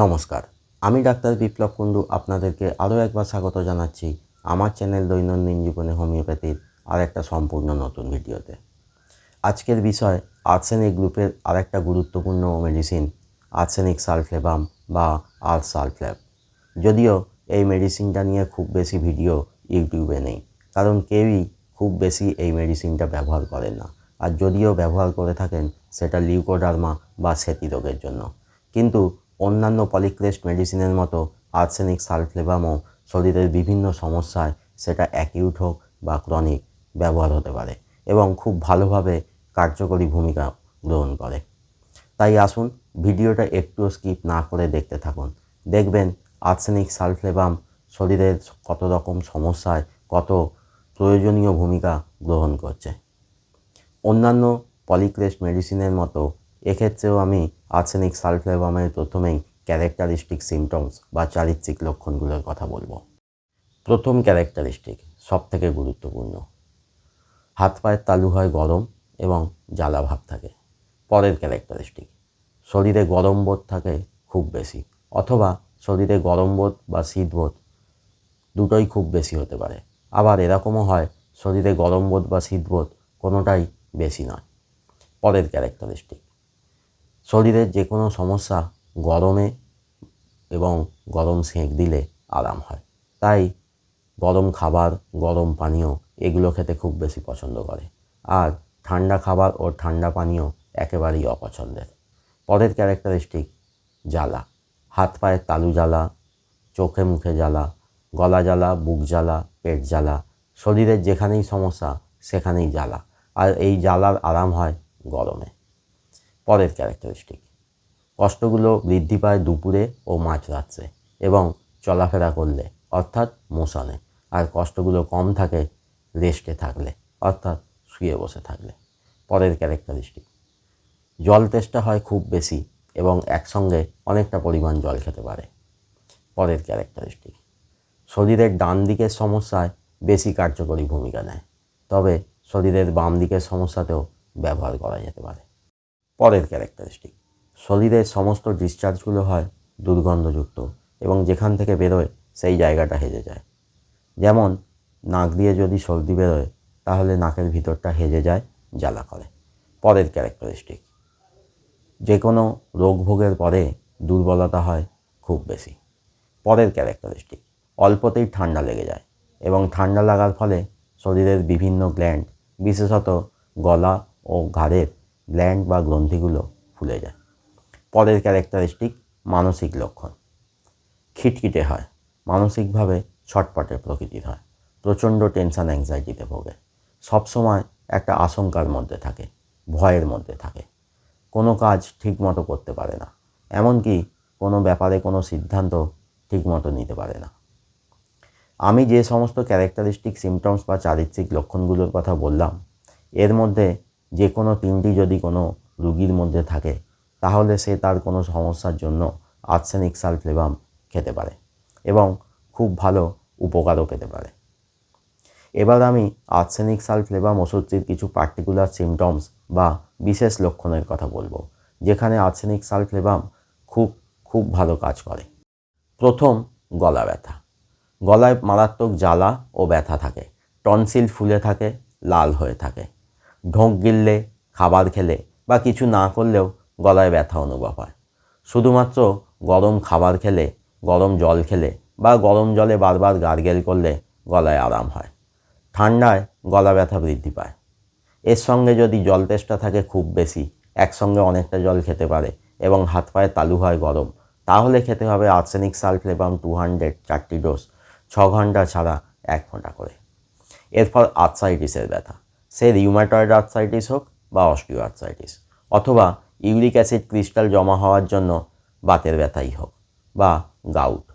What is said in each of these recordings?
নমস্কার। আমি ডাক্তার বিপ্লব কুণ্ডু আপনাদেরকে আরও একবার স্বাগত জানাচ্ছি আমার চ্যানেল দৈনন্দিন জীবনে হোমিওপ্যাথির আর একটা সম্পূর্ণ নতুন ভিডিওতে। আজকের বিষয় আর্সেনিক গ্রুপের আরেকটা গুরুত্বপূর্ণ মেডিসিন আর্সেনিক সালফ্লেবাম বা আর সালফ্ল্যাব যদিও এই মেডিসিনটা নিয়ে খুব বেশি ভিডিও ইউটিউবে নেই, কারণ কেউই খুব বেশি এই মেডিসিনটা ব্যবহার করেন না। আর যদিও ব্যবহার করে থাকেন, সেটা লিউকোডার্মা বা সেতি রোগের জন্য। কিন্তু অন্যান্য পলিক্রেস্ট মেডিসিনের মতো আর্সেনিক সালফ্লেবামও শরীরের বিভিন্ন সমস্যায় সেটা অ্যাকিউট হোক বা ক্রনিক ব্যবহার হতে পারে এবং খুব ভালোভাবে কার্যকরী ভূমিকা গ্রহণ করে। তাই আসুন ভিডিওটা একটুও স্কিপ না করে দেখতে থাকুন। দেখবেন আর্সেনিক সালফ্লেবাম শরীরের কত রকম সমস্যায় কত প্রয়োজনীয় ভূমিকা গ্রহণ করছে। অন্যান্য পলিক্রেস্ট মেডিসিনের মতো এক্ষেত্রেও আমি আর্সেনিক সালফ্লেবামের প্রথমেই ক্যারেক্টারিস্টিক সিমটমস বা চারিত্রিক লক্ষণগুলোর কথা বলব। প্রথম ক্যারেক্টারিস্টিক সব থেকে গুরুত্বপূর্ণ। হাত পায়ের তালু হয় গরম এবং জ্বালা ভাব থাকে। পরের ক্যারেক্টারিস্টিক, শরীরে গরম বোধ থাকে খুব বেশি অথবা শরীরে গরম বোধ বা শীতবোধ দুটোই খুব বেশি হতে পারে। আবার এরকমও হয়, শরীরে গরম বোধ বা শীতবোধ কোনোটাই বেশি নয়। পরের ক্যারেক্টারিস্টিক শরীরের যে কোনো সমস্যা গরমে এবং গরম সেঁক দিলে আরাম হয়। তাই গরম খাবার, গরম পানীয় এগুলো খেতে খুব বেশি পছন্দ করে। আর ঠান্ডা খাবার ও ঠান্ডা পানীয় একেবারেই অপছন্দের। পরের ক্যারেক্টারিস্টিক জ্বালা। হাত পায়ের তালু জ্বালা, চোখে মুখে জ্বালা, গলা জ্বালা, বুক জ্বালা, পেট জ্বালা শরীরের যেখানেই সমস্যা সেখানেই জ্বালা। আর এই জ্বালার আরাম হয় গরমে। পরের ক্যারেক্টারিস্টিক কষ্টগুলো বৃদ্ধি পায় দুপুরে ও মাঝরাত্রে এবং চলাফেরা করলে, অর্থাৎ মোশনে। আর কষ্টগুলো কম থাকে রেস্টে থাকলে, অর্থাৎ শুয়ে বসে থাকলে। পরের ক্যারেক্টারিস্টিক জল তেষ্টা হয় খুব বেশি এবং একসঙ্গে অনেকটা পরিমাণ জল খেতে পারে। পরের ক্যারেক্টারিস্টিক শরীরের ডান দিকের সমস্যায় বেশি কার্যকরী ভূমিকা নেয়, তবে শরীরের বাম দিকের সমস্যাতেও ব্যবহার করা যেতে পারে। পরের ক্যারেক্টারিস্টিক। শরীরের সমস্ত ডিসচার্জগুলো হয় দুর্গন্ধযুক্ত এবং যেখান থেকে বেরোয় সেই জায়গাটা হেজে যায়। যেমন, নাক দিয়ে যদি সর্দি বেরোয়, তাহলে নাকের ভিতরটা হেজে যায়, জ্বালা করে। পরের ক্যারেক্টারিস্টিক। যে কোনো রোগ ভোগের পরে দুর্বলতা হয় খুব বেশি। পরের ক্যারেক্টারিস্টিক। অল্পতেই ঠান্ডা লেগে যায় এবং ঠান্ডা লাগার ফলে শরীরের বিভিন্ন গ্ল্যান্ড বিশেষত গলা ও ঘাড়ের গ্ল্যান্ড বা গ্রন্থিগুলো ফুলে যায়। পরের ক্যারেক্টারিস্টিক মানসিক লক্ষণ। খিটখিটে হয়, মানসিকভাবে ছটপটে প্রকৃতির হয়, প্রচণ্ড টেনশান অ্যাংজাইটিতে ভোগে। সবসময় একটা আশঙ্কার মধ্যে থাকে, ভয়ের মধ্যে থাকে। কোনো কাজ ঠিকমতো করতে পারে না, এমনকি কোনো ব্যাপারে কোনো সিদ্ধান্ত ঠিকমতো নিতে পারে না। আমি যে সমস্ত ক্যারেক্টারিস্টিক সিমটমস বা চারিত্রিক লক্ষণগুলোর কথা বললাম, এর মধ্যে যে কোনো তিনটি যদি কোনো রুগীর মধ্যে থাকে, তাহলে সে তার কোনো সমস্যার জন্য আর্সেনিক সালফ্লেবাম খেতে পারে এবং খুব ভালো উপকারও পেতে পারে। এবার আমি আর্সেনিক সালফ্লেবাম ওষুধটির কিছু পার্টিকুলার সিমটমস বা বিশেষ লক্ষণের কথা বলব, যেখানে আর্সেনিক সালফ্লেবাম খুব খুব ভালো কাজ করে। প্রথম, গলা ব্যথা। গলায় মারাত্মক জ্বালা ও ব্যথা থাকে। টনসিল ফুলে থাকে, লাল হয়ে থাকে। ঢোক গিললে, খাবার খেলে বা কিছু না করলেও গলায় ব্যথা অনুভব হয়। শুধুমাত্র গরম খাবার খেলে, গরম জল খেলে বা গরম জলে বারবার গার্গেল করলে গলায় আরাম হয়। ঠান্ডায় গলা ব্যথা বৃদ্ধি পায়। এর সঙ্গে যদি জল তেষ্টা থাকে খুব বেশি, একসঙ্গে অনেকটা জল খেতে পারে এবং হাত পায়ে তালু হয় গরম, তাহলে খেতে হবে আর্সেনিক সালফ্লেবাম টু হান্ড্রেড চারটি ডোজ, ছ ঘণ্টা ছাড়া এক ফোঁটা করে। এরপর আর্থসাইটিসের ব্যথা। সে রিউম্যাটয়েড আর্থসাইটিস হোক বা অস্টিও আর্থসাইটিস অথবা ইউরিক অ্যাসিড ক্রিস্টাল জমা হওয়ার জন্য বাতের ব্যথাই হোক বা গাউট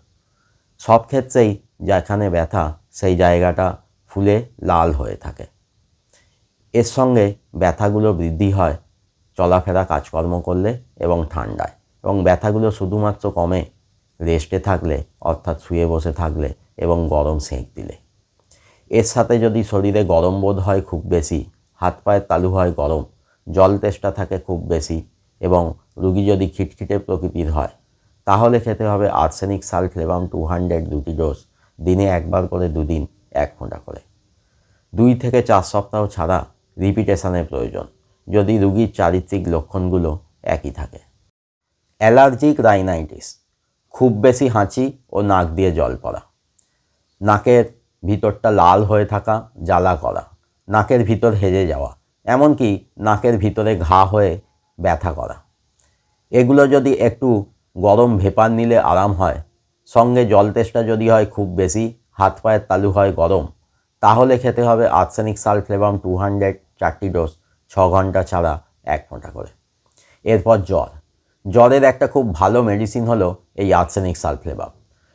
সব ক্ষেত্রেই যেখানে ব্যথা, সেই জায়গাটা ফুলে লাল হয়ে থাকে। এর সঙ্গে ব্যথাগুলো বৃদ্ধি হয় চলাফেরা কাজকর্ম করলে এবং ঠান্ডায়। এবং ব্যথাগুলো শুধুমাত্র কমে, রেস্টে থাকলে, অর্থাৎ শুয়ে বসে থাকলে এবং গরম সেঁক দিলে। এর সাথে যদি শরীরে গরম বোধ হয় খুব বেশি, হাত পায়ের তালু হয় গরম, জল তেষ্টা থাকে খুব বেশি এবং রুগী যদি খিটখিটে প্রকৃতির হয়, তাহলে খেতে হবে আর্সেনিক সালফ্লেভাম টু হান্ড্রেড দুটি ডোজ দিনে একবার করে দুদিন এক ফোঁটা করে। দুই থেকে চার সপ্তাহ ছাড়া রিপিটেশনের প্রয়োজন, যদি রুগীর চারিত্রিক লক্ষণগুলো একই থাকে। অ্যালার্জিক রাইনাইটিস খুব বেশি হাঁচি ও নাক দিয়ে জল পড়া। নাকের ভিতরটা লাল হয়ে থাকা, জ্বালা করা, নাকের ভিতর হেজে যাওয়া, এমনকি নাকের ভিতরে ঘা হয়ে ব্যথা করা। এগুলো যদি একটু গরম ভেপার নিলে আরাম হয়, সঙ্গে জল তেষ্টা যদি হয় খুব বেশি, হাত পায়ের তালু হয় গরম, তাহলে খেতে হবে আর্সেনিক সালফ্লেভাম টু হান্ড্রেড চারটি ডোজ, ছ ঘণ্টা ছাড়া এক ফোঁটা করে। এরপর জ্বর। জ্বরের একটা খুব ভালো মেডিসিন হলো এই আর্সেনিক সালফ্লেভাম।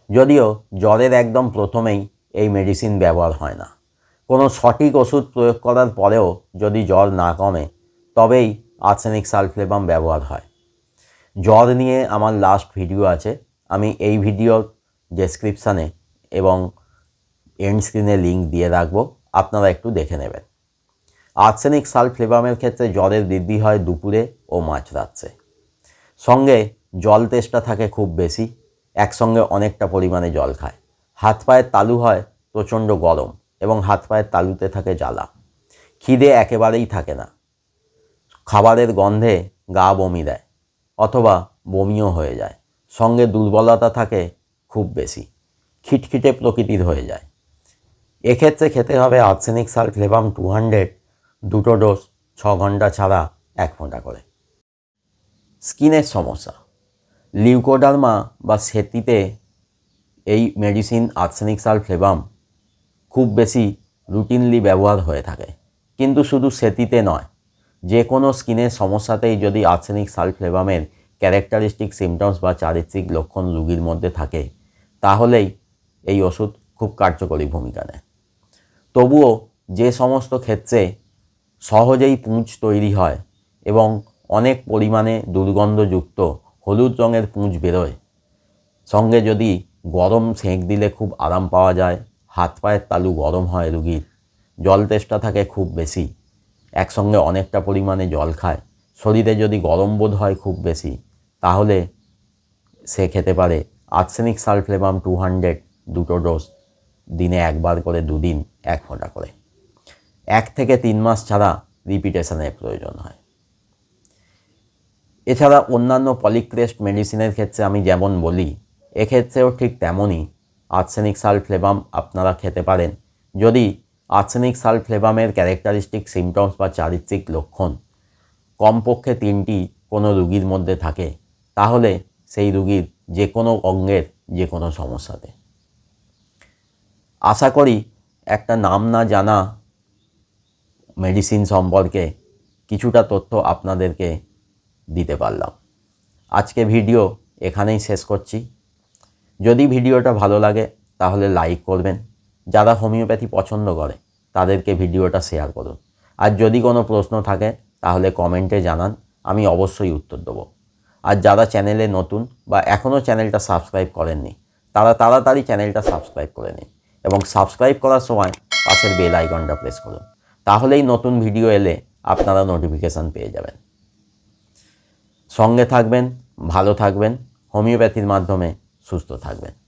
যদিও জ্বরের একদম প্রথমেই এই মেডিসিন ব্যবহার হয় না। কোনো সঠিক ওষুধ প্রয়োগ করার পরেও যদি জ্বর না কমে, তবেই আর্সেনিক সালফ্লেবাম ব্যবহার হয়। জ্বর নিয়ে আমার লাস্ট ভিডিও আছে। আমি এই ভিডিওর ডেসক্রিপশানে এবং এন্ড স্ক্রিনে লিঙ্ক দিয়ে রাখব। আপনারা একটু দেখে নেবেন। আর্সেনিক সালফ্লেবামের ক্ষেত্রে জ্বরের বৃদ্ধি হয় দুপুরে ও মাঝরাত্রে। সঙ্গে জল তেষ্টা থাকে খুব বেশি। একসঙ্গে অনেকটা পরিমাণে জল খায়। হাত পায়ের তালু হয় প্রচণ্ড গরম এবং হাত পায়ের তালুতে থাকে জ্বালা। খিদে একেবারেই থাকে না। খাবারের গন্ধে গা বমি দেয় অথবা বমিও হয়ে যায়। সঙ্গে দুর্বলতা থাকে খুব বেশি। খিটখিটে প্রকৃতির হয়ে যায়। এক্ষেত্রে খেতে হবে আর্সেনিক সালফ্লেভাম টু হান্ড্রেড, দুটো ডোজ ছ ঘণ্টা ছাড়া এক ফোঁটা করে। স্কিনের সমস্যা। লিউকোডার্মা বা সেতিতে এই মেডিসিন আর্সেনিক সালফ্লেবাম খুব বেশি রুটিনলি ব্যবহার হয়ে থাকে। কিন্তু শুধু সেতিতে নয় যে কোনো স্কিনের সমস্যাতেই যদি আর্সেনিক সালফ্লেবামের ক্যারেক্টারিস্টিক সিমটমস বা চারিত্রিক লক্ষণ রোগীর মধ্যে থাকে, তাহলেই এই ওষুধ খুব কার্যকরী ভূমিকা নেয়। তবুও যে সমস্ত ক্ষেত্রে সহজেই পুঁজ তৈরি হয় এবং অনেক পরিমাণে দুর্গন্ধযুক্ত হলুদ রঙের পুঁজ বেরোয়, সঙ্গে যদি গরম সেঁক দিলে খুব আরাম পাওয়া যায়। হাত পায়ের তালু গরম হয় রুগীর। জল তেষ্টা থাকে খুব বেশি। একসঙ্গে অনেকটা পরিমাণে জল খায়। শরীরে যদি গরম বোধ হয় খুব বেশি, তাহলে সে খেতে পারে আর্সেনিক সালফ্লেবাম টু হান্ড্রেড দুটো ডোজ। দিনে একবার করে দুদিন এক ফোঁটা করে। এক থেকে তিন মাস ছাড়া রিপিটেশনের প্রয়োজন হয়। এছাড়া অন্যান্য পলিক্রেস্ট মেডিসিনের ক্ষেত্রে আমি যেমন বলি এক্ষেত্রেও ঠিক তেমনই আর্সেনিক সালফ্লেভাম আপনারা খেতে পারেন। যদি আর্সেনিক সালফ্লেভামের ক্যারেক্টারিস্টিক সিমটমস বা চারিত্রিক লক্ষণ কমপক্ষে তিনটি কোনো রুগীর মধ্যে থাকে, তাহলে সেই রুগীর যে কোনো অঙ্গের যে কোনো সমস্যাতে। আশা করি একটা নাম না জানা মেডিসিন সম্পর্কে কিছুটা তথ্য আপনাদেরকে দিতে পারলাম। আজকে ভিডিও এখানেই শেষ করছি। যদি ভিডিওটা ভালো লাগে, তাহলে লাইক করবেন। যারা হোমিওপ্যাথি পছন্দ করে, তাদেরকে ভিডিওটা শেয়ার করুন। আর যদি কোনো প্রশ্ন থাকে, তাহলে কমেন্টে জানান, আমি অবশ্যই উত্তর দেবো। আর যারা চ্যানেলে নতুন বা এখনও চ্যানেলটা সাবস্ক্রাইব করেননি, তারা তাড়াতাড়ি চ্যানেলটা সাবস্ক্রাইব করে নিন এবং সাবস্ক্রাইব করার সময় পাশের বেল আইকনটা প্রেস করুন। তাহলেই নতুন ভিডিও এলে আপনারা নোটিফিকেশান পেয়ে যাবেন। সঙ্গে থাকবেন, ভালো থাকবেন। হোমিওপ্যাথির মাধ্যমে সুস্থ থাকবেন।